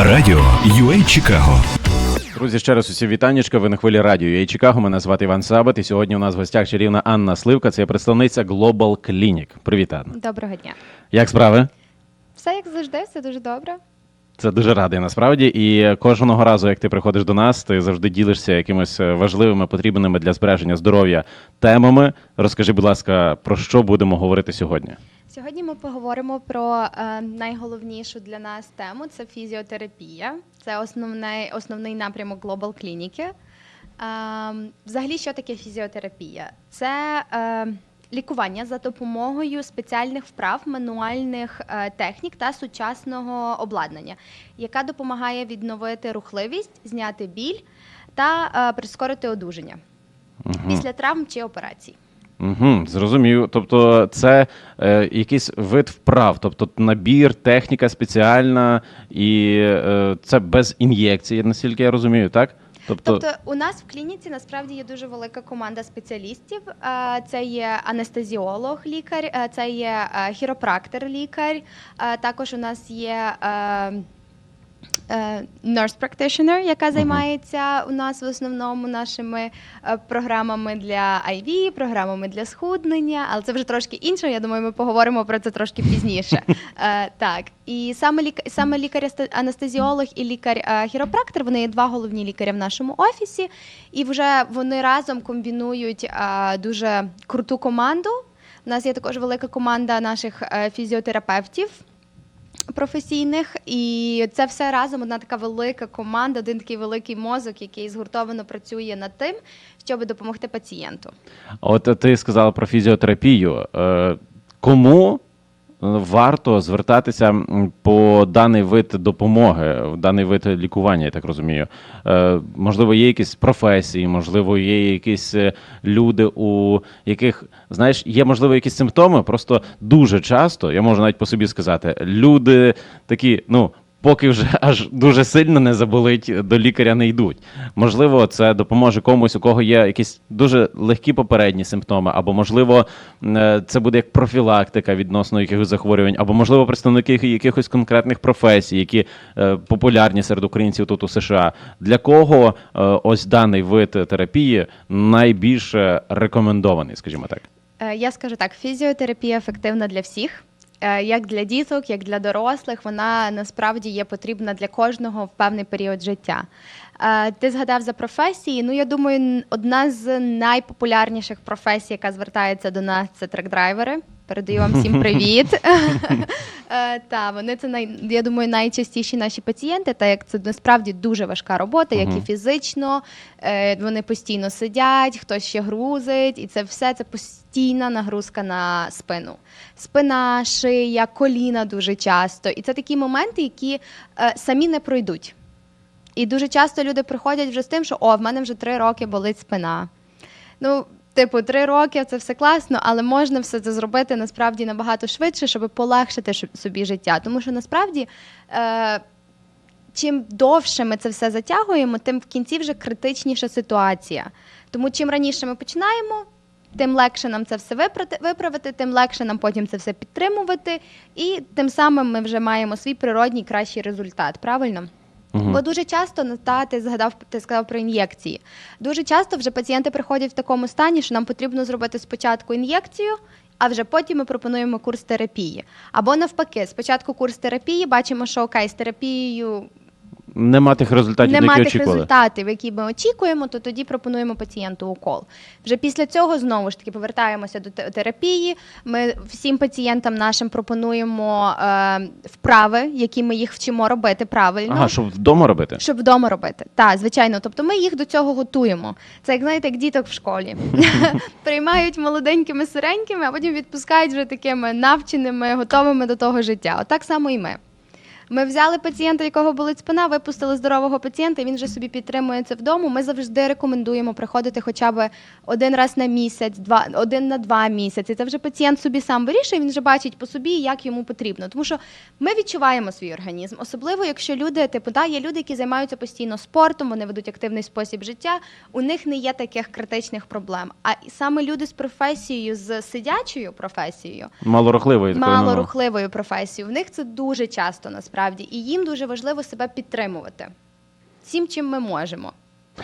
Радіо UA Чикаго. Друзі, ще раз усі вітаннячка. Ви на хвилі радіо «Я Чикаго. Мене звати Іван Сабат. І сьогодні у нас в гостях чарівна Анна Сливка. Це є представниця Global Clinic. Привіт, Анна. Доброго дня. Як справи? Все як завжди, все дуже добре. Це дуже радий насправді. І кожного разу, як ти приходиш до нас, ти завжди ділишся якимись е, важливими, потрібними для збереження здоров'я темами. Розкажи, будь ласка, про що будемо говорити сьогодні? Сьогодні ми поговоримо про е, найголовнішу для нас тему це фізіотерапія. Це основний, основний напрямок Global Клініки. Е, взагалі, що таке фізіотерапія? Це е, лікування за допомогою спеціальних вправ, мануальних е, технік та сучасного обладнання, яка допомагає відновити рухливість, зняти біль та е, прискорити одужання після травм чи операцій. Угу, зрозумів. Тобто, це е, якийсь вид вправ, тобто набір, техніка спеціальна, і е, це без ін'єкції, наскільки я розумію, так? Тобто тобто у нас в клініці насправді є дуже велика команда спеціалістів. Це є анестезіолог, лікар, це є хіропрактор, лікар. Також у нас є nurse practitioner, яка займається у нас в основному нашими е, програмами для IV, програмами для схуднення, але це вже трошки інше. Я думаю, ми поговоримо про це трошки пізніше. Е, Так, і саме лік... саме лікар-анестезіолог і лікар-хіропрактор, вони є два головні лікарі в нашому офісі, і вже вони разом комбінують е, дуже круту команду. У нас є також велика команда наших е, фізіотерапевтів професійних, і це все разом одна така велика команда, один такий великий мозок, який згуртовано працює над тим, щоб допомогти пацієнту. От ти сказала про фізіотерапію. Е, Кому варто звертатися по даний вид допомоги, даний вид лікування, я так розумію? Е, Можливо, є якісь професії, можливо, є якісь е, люди, у яких, знаєш, є, можливо, якісь симптоми. Просто дуже часто, я можу навіть по собі сказати, люди такі, ну. Поки вже аж дуже сильно не заболить, до лікаря не йдуть. Можливо, це допоможе комусь, у кого є якісь дуже легкі попередні симптоми, або можливо, е, це буде як профілактика відносно якихось захворювань, або можливо представники якихось конкретних професій, які е, популярні серед українців тут у США. Для кого е, ось даний вид терапії найбільше рекомендований, скажімо так. Е, Я скажу так: фізіотерапія ефективна для всіх. Е, Як для діток, як для дорослих, вона насправді є потрібна для кожного в певний період життя. Е, Ти згадав за професії. Ну, я думаю, одна з найпопулярніших професій, яка звертається до нас, це трек-драйвери. Передаю вам всім привіт. Е, Та вони це най, я думаю, найчастіші наші пацієнти, так як це насправді дуже важка робота, як і фізично. Е, Вони постійно сидять, хтось ще грузить, і це все це постійна нагрузка на спину. Спина, шия, коліна дуже часто. І це такі моменти, які е, самі не пройдуть. І дуже часто люди приходять вже з тим, що о, в мене вже три роки болить спина. Ну, типу, три роки це все класно, але можна все це зробити насправді набагато швидше, щоб полегшити собі життя. Тому що насправді. Е, Чим довше ми це все затягуємо, тим в кінці вже критичніша ситуація. Тому чим раніше ми починаємо, тим легше нам це все виправити, тим легше нам потім це все підтримувати, і тим самим ми вже маємо свій природній кращий результат. Правильно? Мгм. Бо дуже часто ну, та, ти згадав, ти сказав про ін'єкції. Дуже часто вже пацієнти приходять в такому стані, що нам потрібно зробити спочатку ін'єкцію, а вже потім ми пропонуємо курс терапії. Або навпаки, спочатку курс терапії, бачимо, що окей, з терапією Нема тих результатів, нема які тих очікували. результатів, які ми очікуємо, то тоді пропонуємо пацієнту укол. Вже після цього знову ж таки повертаємося до те- терапії. Ми всім пацієнтам нашим пропонуємо е, вправи, які ми їх вчимо робити правильно. Ага, щоб вдома робити? Щоб вдома робити. Так, звичайно. Тобто ми їх до цього готуємо. Це як знаєте, як діток в школі. Приймають молоденькими сиренькими, а потім відпускають вже такими навченими, готовими до того життя. Отак само і ми. Ми взяли пацієнта, якого болить спина, випустили здорового пацієнта, він вже собі підтримує це вдома. Ми завжди рекомендуємо приходити хоча б один раз на місяць, два один на два місяці. Це вже пацієнт собі сам вирішує. Він вже бачить по собі, як йому потрібно. Тому що ми відчуваємо свій організм, особливо якщо люди, типу, да, є люди, які займаються постійно спортом, вони ведуть активний спосіб життя. У них не є таких критичних проблем. А саме люди з професією, з сидячою професією, ну. малорухливою професією, в них це дуже часто насправді. Насправді, і їм дуже важливо себе підтримувати всім, чим ми можемо.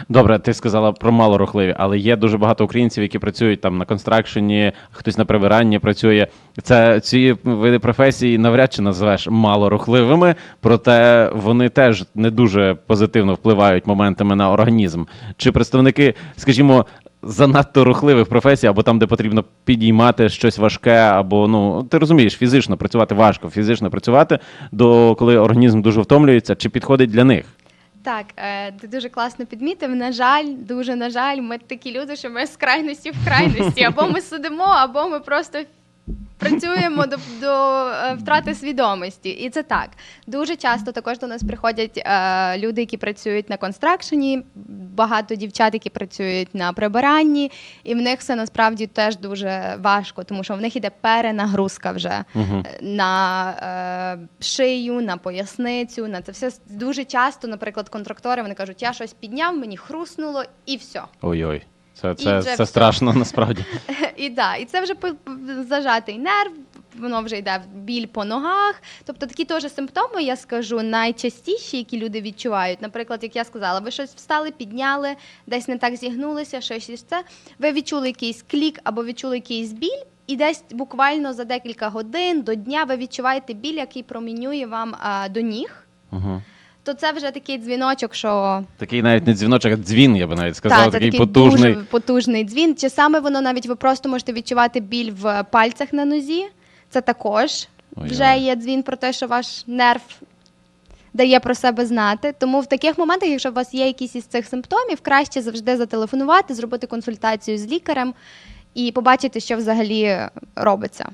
Добре, ти сказала про малорухливі, але є дуже багато українців, які працюють там на констракшені, хтось на прибиранні працює. Це ці види професії навряд чи називаєш малорухливими, проте вони теж не дуже позитивно впливають моментами на організм. Чи представники, скажімо, занадто рухливих професій, або там, де потрібно підіймати щось важке, або ну ти розумієш, фізично працювати важко, фізично працювати до коли організм дуже втомлюється, чи підходить для них? Так, е, ти дуже класно підмітив. На жаль, дуже на жаль, ми такі люди, що ми з крайності в крайності. Або ми сидимо, або ми просто працюємо до, до е, втрати свідомості. І це так. Дуже часто також до нас приходять е, люди, які працюють на констракшені, багато дівчат, які працюють на прибиранні, і в них це насправді теж дуже важко, тому що в них іде перенагрузка вже Угу. на е, шию, на поясницю, на це все дуже часто, наприклад, контрактори вони кажуть, я щось підняв, мені хруснуло, і все. Ой-ой. Це, це, це все. страшно насправді. І да, і це вже зажатий нерв. Воно вже йде в біль по ногах. Тобто такі теж симптоми, я скажу, найчастіші, які люди відчувають. Наприклад, як я сказала, ви щось встали, підняли, десь не так зігнулися, щось із це. Ви відчули якийсь клік або відчули якийсь біль, і десь буквально за декілька годин до дня ви відчуваєте біль, який промінює вам а, до ніг. Угу. То це вже такий дзвіночок, що Такий навіть не дзвіночок, а дзвін, я би навіть сказав, Так, це такий такий потужний. дуже потужний дзвін. Чи саме воно навіть ви просто можете відчувати біль в пальцях на нозі. Це також Ой, вже ой. є дзвін про те, що ваш нерв дає про себе знати. Тому в таких моментах, якщо у вас є якісь із цих симптомів, краще завжди зателефонувати, зробити консультацію з лікарем і побачити, що взагалі робиться.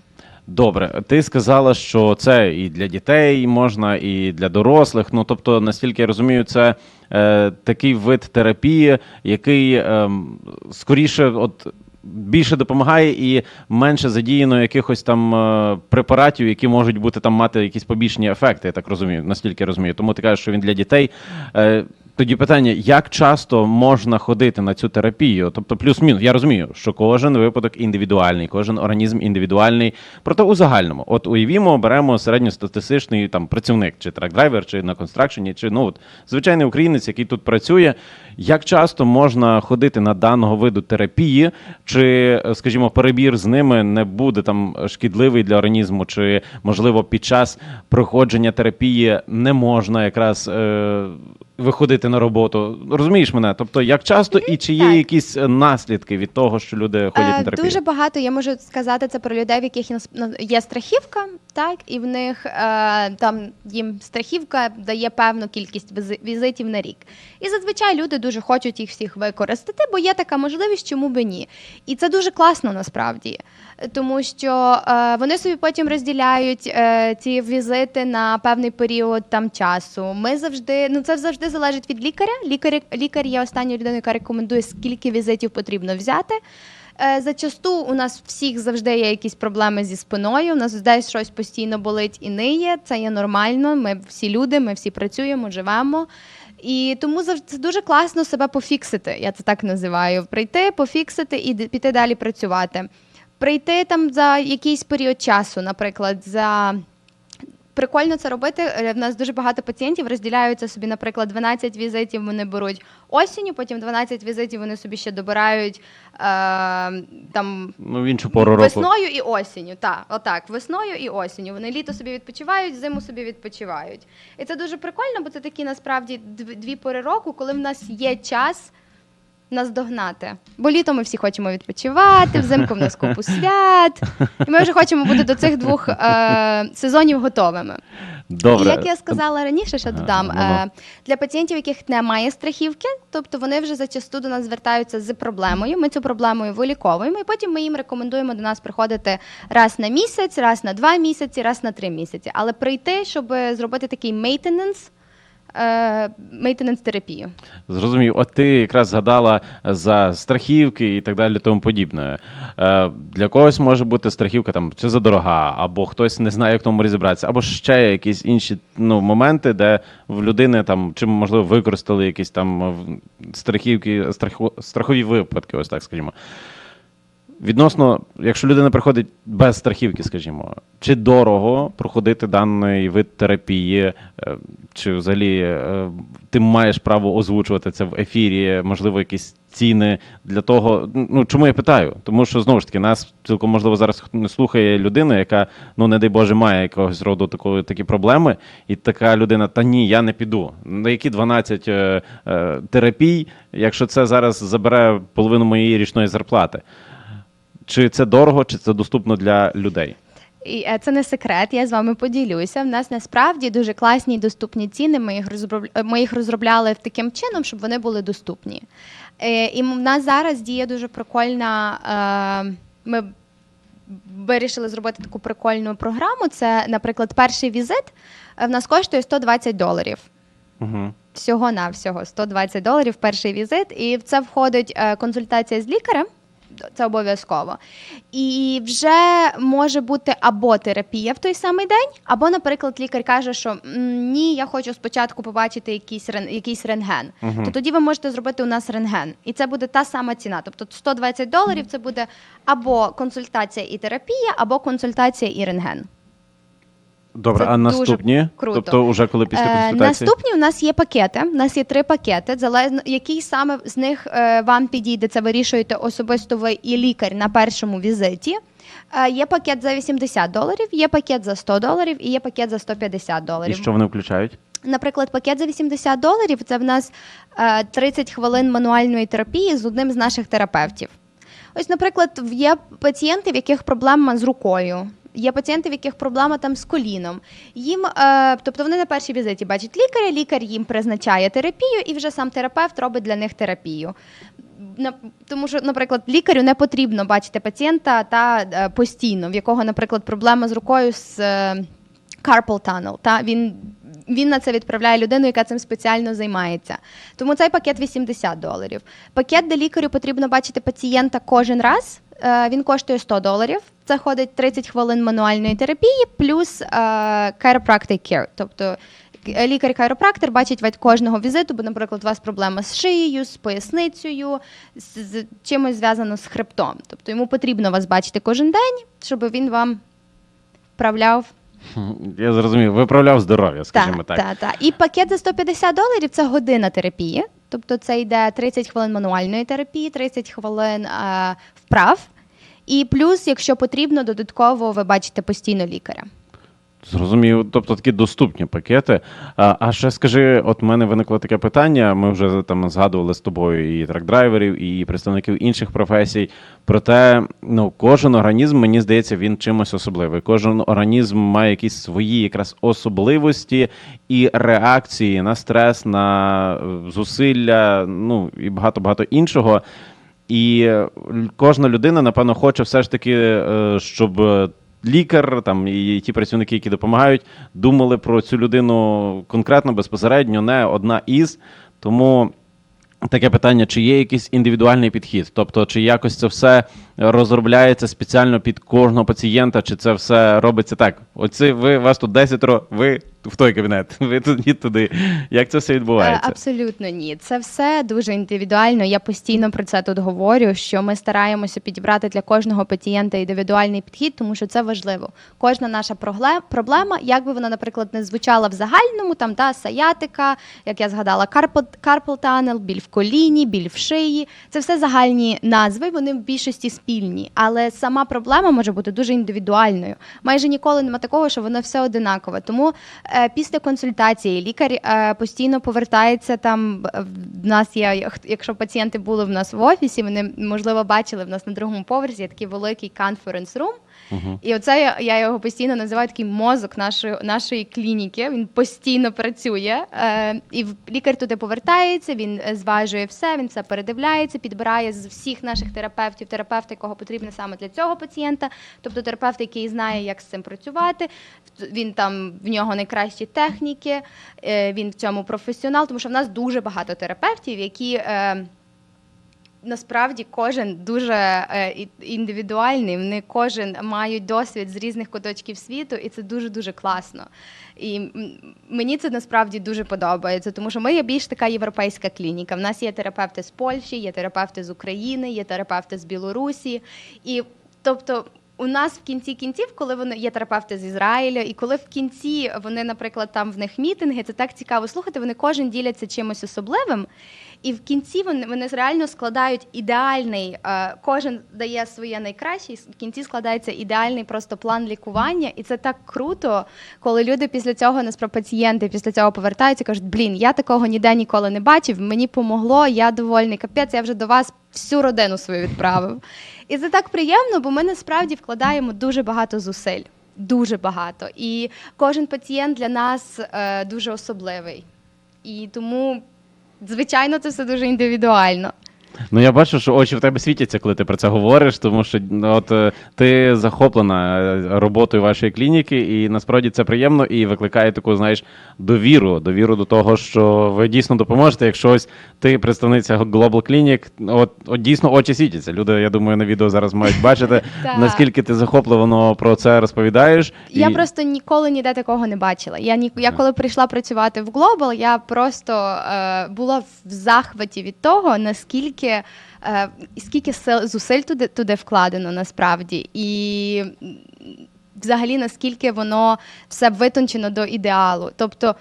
Добре, ти сказала, що це і для дітей можна, і для дорослих. Ну тобто, наскільки я розумію, це е, такий вид терапії, який ем, скоріше, от. Більше допомагає і менше задіяно якихось там е, препаратів, які можуть бути там мати якісь побічні ефекти, я так розумію, наскільки я розумію. Тому ти кажеш, що він для дітей. Е, тоді питання: як часто можна ходити на цю терапію? Тобто, плюс-мінус. Я розумію, що кожен випадок індивідуальний, кожен організм індивідуальний. Проте у загальному, от уявімо, беремо середньостатистичний там працівник, чи трак-драйвер, чи на констракшені, чи ну от звичайний українець, який тут працює. Як часто можна ходити на даного виду терапії, чи, е, скажімо, перебір з ними не буде там шкідливий для організму, чи можливо під час проходження терапії не можна якраз е, виходити на роботу? Розумієш мене? Тобто, як часто і чи є так. якісь е, наслідки від того, що люди ходять на Е, терапію? Дуже багато я можу сказати це про людей, в яких є нас- на- є страхівка, так і в них е, там їм страхівка дає певну кількість візи- візитів на рік. І зазвичай люди дуже хочуть їх всіх використати, бо є така можливість, чому би ні. І це дуже класно насправді, тому що е, вони собі потім розділяють е, ці візити на певний період там часу. Ми завжди, ну це завжди залежить від лікаря. Лікар, лікар є останньою людиною, яка рекомендує, скільки візитів потрібно взяти. Е, Зачасту у нас всіх завжди є якісь проблеми зі спиною. У нас десь щось постійно болить і ниє. Це є нормально. Ми всі люди, ми всі працюємо, живемо. І тому завжди дуже класно себе пофіксити. Я це так називаю. Прийти, пофіксити і піти далі працювати. Прийти там за якийсь період часу, наприклад, за Прикольно це робити. Е, В нас дуже багато пацієнтів розділяються собі, наприклад, 12 візитів вони беруть осінню, потім 12 візитів вони собі ще добирають е, там Ну, в іншу пору року. і осінню. Так, отак, весною і осінню. Вони літо собі відпочивають, зиму собі відпочивають. І це дуже прикольно, бо це такі насправді дв- дві пори року, коли в нас є час. Нас догнати. Бо літо ми всі хочемо відпочивати, взимку в нас купу свят. І ми вже хочемо бути до цих двох е, сезонів готовими. Добре. І як я сказала раніше, ще додам ну, ну. е, для пацієнтів, яких немає страхівки, тобто вони вже зачасту до нас звертаються з проблемою. Ми цю проблемою виліковуємо, і потім ми їм рекомендуємо до нас приходити раз на місяць, раз на два місяці, раз на три місяці. Але прийти, щоб зробити такий мейтененс. Мейтененс терапію. Зрозумів, от ти якраз згадала за страхівки і так далі, тому подібне. Е, для когось може бути страхівка там чи задорога, або хтось не знає, як тому розібратися, або ще якісь інші ну, моменти, де в людини там чи можливо використали якісь там е, страхівки, страху, страхові випадки, ось так скажімо. Відносно, якщо людина приходить без страхівки, скажімо, чи дорого проходити даний вид терапії, е, чи взагалі е, ти маєш право озвучувати це в ефірі, можливо, якісь ціни для того. Ну чому я питаю? Тому що знову ж таки нас цілком можливо зараз не слухає людина, яка, ну не дай Боже, має якогось роду такої такі проблеми, і така людина, та ні, я не піду. На які 12 е, е, терапій, якщо це зараз забере половину моєї річної зарплати? Чи це дорого, чи це доступно для людей? І е, це не секрет, я з вами поділюся. В нас насправді дуже класні і доступні ціни. Ми їх розробля... ми їх розробляли таким чином, щоб вони були доступні. Е, І в нас зараз діє дуже прикольна. е, Ми вирішили зробити таку прикольну програму. Це, наприклад, перший візит е, в нас коштує 120 доларів. Угу. Всього навсього 120 доларів перший візит, і в це входить е, консультація з лікарем. Це обов'язково. І вже може бути або терапія в той самий день, або, наприклад, лікар каже, що ні, я хочу спочатку побачити якийсь якийсь рентген. Угу. То тоді ви можете зробити у нас рентген. І це буде та сама ціна. Тобто 120 доларів це буде або консультація і терапія, або консультація і рентген. Добре, Це а дуже наступні? круто. Тобто, уже коли після Е, консультації? Наступні у нас є пакети. У нас є три пакети. Залежно який саме з них е, вам підійде, це вирішуєте особисто ви і лікар на першому візиті. Е, є пакет за 80 доларів, є пакет за 100 доларів і є пакет за 150 І доларів. що вони включають? Наприклад, пакет за 80 доларів це в нас е, 30 хвилин мануальної терапії з одним з наших терапевтів. Ось, наприклад, в- є пацієнти, в яких проблема з рукою. Є пацієнти, в яких проблема там з коліном. Їм, е, тобто вони на першій візиті бачать лікаря, лікар їм призначає терапію, і вже сам терапевт робить для них терапію. Тому що, наприклад, лікарю не потрібно бачити пацієнта та е, постійно, в якого, наприклад, проблема з рукою з е, carpal tunnel. Та він, він на це відправляє людину, яка цим спеціально займається. Тому цей пакет 80 доларів. Пакет, де лікарю потрібно бачити пацієнта кожен раз. Він коштує 100 доларів. Це ходить 30 хвилин мануальної терапії, плюс е, chiropractic care. Тобто е, лікар-chiropractor бачить від кожного візиту, бо, наприклад, у вас проблема з шиєю, з поясницею, з, з чимось зв'язано з хребтом. Тобто йому потрібно вас бачити кожен день, щоб він вам вправляв Я зрозумів, виправляв здоров'я, скажімо так. так, так. І пакет за 150 доларів це година терапії. Тобто це йде 30 хвилин мануальної терапії, 30 хвилин е, вправ. І плюс, якщо потрібно, додатково ви бачите постійно лікаря. Зрозумів, тобто такі доступні пакети. А, а ще скажи, от в мене виникло таке питання. Ми вже там згадували з тобою і трак-драйверів, і представників інших професій. Проте, ну, кожен організм, мені здається, він чимось особливий. Кожен організм має якісь свої якраз особливості і реакції на стрес, на е, зусилля, ну і багато багато іншого. І кожна людина, напевно, хоче все ж таки, е, щоб лікар там і ті працівники, які допомагають, думали про цю людину конкретно, безпосередньо, не одна із. Тому таке питання: чи є якийсь індивідуальний підхід? Тобто, чи якось це все розробляється спеціально під кожного пацієнта, чи це все робиться так? Оці ви вас тут десятеро, ви в той кабінет, ви туди туди. Як це все Е, відбувається? Абсолютно ні. Це все дуже індивідуально. Я постійно про це тут говорю. Що ми стараємося підібрати для кожного пацієнта індивідуальний підхід, тому що це важливо. Кожна наша проблема, як би вона, наприклад, не звучала в загальному, там та саятика, як я згадала, tunnel, біль в коліні, біль в шиї. Це все загальні назви. Вони в більшості спільні, але сама проблема може бути дуже індивідуальною. Майже ніколи нема такого, що воно все одинакове. Тому е, після консультації лікар е, постійно повертається там. е, В нас є, якщо пацієнти були в нас в офісі, вони можливо бачили в нас на другому поверсі є такий великий conference room. І оце я, його постійно називаю такий мозок нашої, нашої клініки. Він постійно працює. Е, і лікар туди повертається, він е, зважує все, він все передивляється, підбирає з всіх наших терапевтів, терапевта, якого потрібно саме для цього пацієнта. Тобто терапевт, який знає, як з цим працювати. Він там в нього найкращі техніки, е, він в цьому професіонал, тому що в нас дуже багато терапевтів, які. Е, насправді кожен дуже е, індивідуальний. Вони кожен мають досвід з різних куточків світу, і це дуже дуже класно. І мені це насправді дуже подобається, тому що ми є більш така європейська клініка. В нас є терапевти з Польщі, є терапевти з України, є терапевти з Білорусі. І тобто. У нас в кінці кінців, коли вони є терапевти з Ізраїля, і коли в кінці вони, наприклад, там в них мітинги, це так цікаво слухати. Вони кожен діляться чимось особливим. І в кінці вони, вони реально складають ідеальний, е, кожен дає своє найкраще, і в кінці складається ідеальний просто план лікування. І це так круто, коли люди після цього нас про пацієнти після цього повертаються і кажуть, блін, я такого ніде ніколи не бачив, мені помогло, я довольний. Капець, я вже до вас всю родину свою відправив. І це так приємно, бо ми насправді вкладаємо дуже багато зусиль. Дуже багато. І кожен пацієнт для нас е, дуже особливий. І тому, звичайно, це все дуже індивідуально. Ну я бачу, що очі в тебе світяться, коли ти про це говориш, тому що ну, от е, ти захоплена е, роботою вашої клініки, і насправді це приємно і викликає таку, знаєш, довіру, довіру до того, що ви дійсно допоможете. Якщо ось ти представниця Global Clinic, от, от дійсно очі світяться. Люди, я думаю, на відео зараз мають бачити, наскільки ти захоплено про це розповідаєш. Я І- просто ніколи ніде такого не бачила. Я ні, я коли прийшла працювати в Global, я просто е, була в захваті від того, наскільки е, скільки зусиль туди, туди вкладено насправді, і взагалі наскільки воно все витончено до ідеалу. Тобто.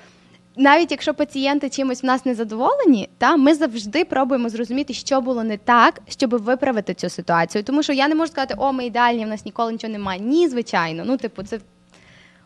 Навіть якщо пацієнти чимось в нас не задоволені, та ми завжди пробуємо зрозуміти, що було не так, щоб виправити цю ситуацію. Тому що я не можу сказати, о, ми ідеальні, в нас ніколи нічого немає. Ні, звичайно. Ну, типу, це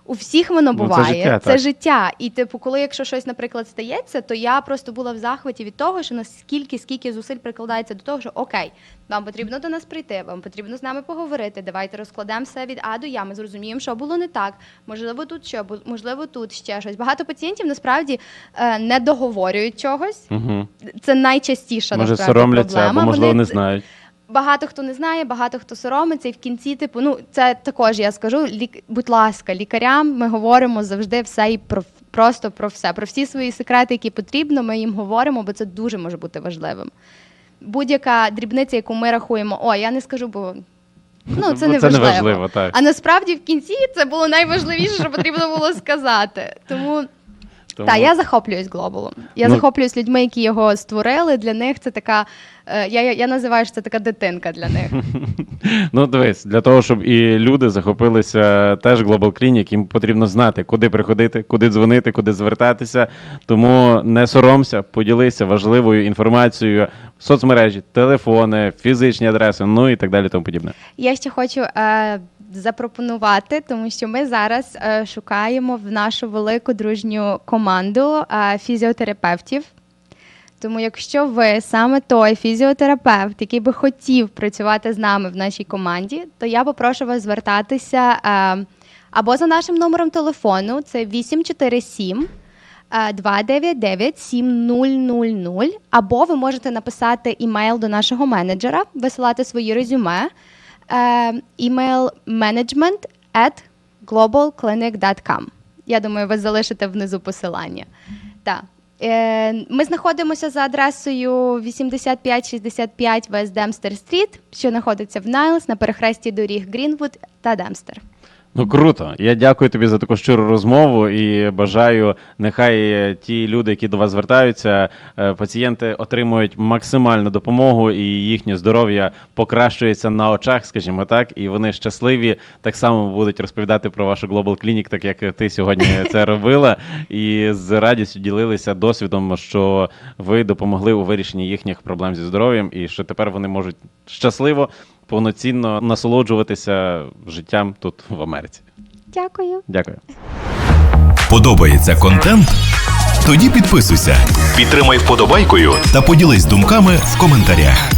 у всіх воно Ну, це буває. життя, це життя. І типу, коли якщо щось, наприклад, стається, то я просто була в захваті від того, що наскільки скільки зусиль прикладається до того, що окей, вам потрібно до нас прийти, вам потрібно з нами поговорити. Давайте розкладемо все від А до Я. Ми зрозуміємо, що було не так. Можливо, тут що, можливо, тут ще щось. Багато пацієнтів насправді е, не договорюють чогось. Мгм. Це найчастіша може насправді соромляться, проблема. або можливо Вони- не знають. Багато хто не знає, багато хто соромиться, і в кінці, типу, ну це також я скажу. Лік, будь ласка, лікарям ми говоримо завжди все і про просто про все, про всі свої секрети, які потрібно. Ми їм говоримо, бо це дуже може бути важливим. Будь-яка дрібниця, яку ми рахуємо, о, я не скажу, бо ну це не це важливо. неважливо, так. А насправді в кінці це було найважливіше, що потрібно було сказати. Тому Тому- так, я захоплююсь глобалом. Я Ну- захоплююсь людьми, які його створили. Для них це така. е, Я, я, я називаю що це така дитинка для них. Ну, дивись, для того, щоб і люди захопилися теж Global Clinic, їм потрібно знати, куди приходити, куди дзвонити, куди звертатися. Тому не соромся, поділися важливою інформацією в соцмережі, телефони, фізичні адреси, ну і так далі, тому подібне. Я ще хочу е, запропонувати, тому що ми зараз е, шукаємо в нашу велику дружню команду е, фізіотерапевтів. Тому, якщо ви саме той фізіотерапевт, який би хотів працювати з нами в нашій команді, то я попрошу вас звертатися е, або за нашим номером телефону, це 847 е, 299 7000, або ви можете написати імейл до нашого менеджера, висилати свої резюме. Е, Імейл management at globalclinic.com. Я думаю, ви залишите внизу посилання. Так. Е, Ми знаходимося за адресою 8565 West Демстер Стріт, що знаходиться в Найлс на перехресті доріг Грінвуд та Демстер. Ну круто. Я дякую тобі за таку щиру розмову і бажаю, нехай е, ті люди, які до вас звертаються, е, пацієнти отримують максимальну допомогу, і їхнє здоров'я покращується на очах, скажімо так, і вони щасливі так само будуть розповідати про вашу Global Clinic, так як ти сьогодні це робила, і з радістю ділилися досвідом, що ви допомогли у вирішенні їхніх проблем зі здоров'ям, і що тепер вони можуть щасливо. Повноцінно насолоджуватися життям тут в Америці. Дякую. Дякую. Подобається контент? Тоді підписуйся, підтримай вподобайкою та поділись думками в коментарях.